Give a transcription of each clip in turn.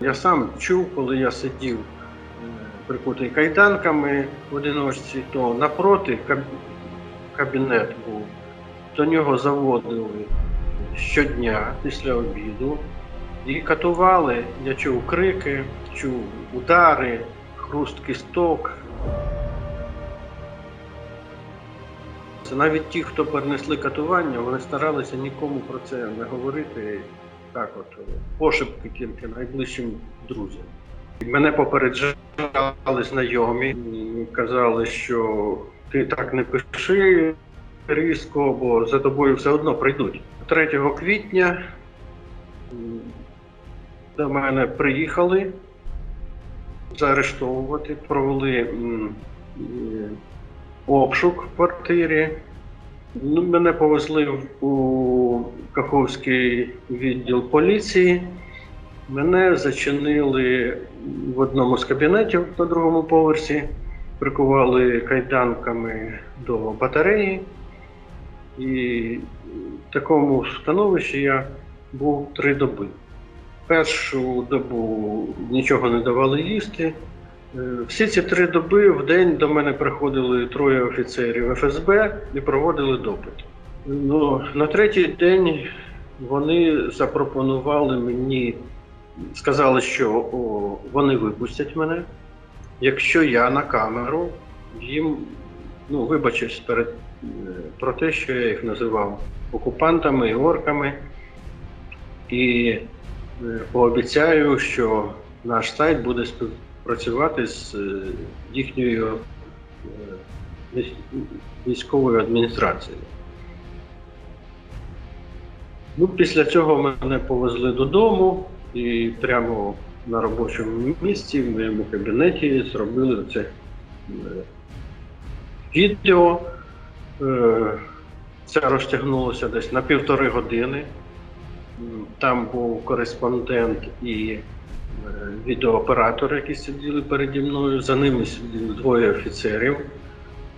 Я сам чув, коли я сидів е, прикутий кайданками в одиночці, то напроти каб- кабінет був. До нього заводили щодня після обіду і катували. Я чув крики, чув удари, хруст кісток. Це навіть ті, хто перенесли катування, вони старалися нікому про це не говорити. Так, от пошепки тільки найближчим друзям. Мене попереджали знайомі, казали, що ти так не пиши різко, бо за тобою все одно прийдуть. 3 квітня до мене приїхали заарештовувати, провели е, обшук в квартирі. Ну, мене повезли у Каховський відділ поліції. Мене зачинили в одному з кабінетів на другому поверсі, прикували кайданками до батареї. І в такому становищі я був три доби. Першу добу нічого не давали їсти. Е, Всі ці три доби в день до мене приходили троє офіцерів ФСБ і проводили допит. Ну, на третій день вони запропонували мені, сказали, що о, вони випустять мене, якщо я на камеру їм ну, вибачусь перед е, про те, що я їх називав окупантами і орками, і е, пообіцяю, що наш сайт буде співпрацювати з е, їхньою військовою адміністрацією. Ну, після цього мене повезли додому і прямо на робочому місці, в моєму кабінеті, зробили це е, відео. Е, Це розтягнулося десь на півтори години. Там був кореспондент і е, відеооператор, які сиділи переді мною. За ними сиділи двоє офіцерів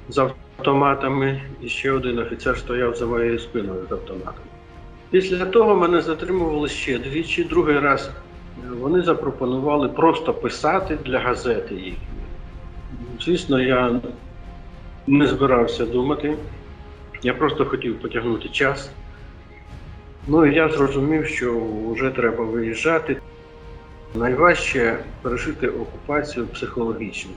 з автоматами, і ще один офіцер стояв за моєю спиною з автоматом. Після того мене затримували ще двічі. Другий раз е, вони запропонували просто писати для газети їхньої. Звісно, я не збирався думати. Я просто хотів потягнути час. Ну і я зрозумів, що вже треба виїжджати. Найважче пережити окупацію психологічно.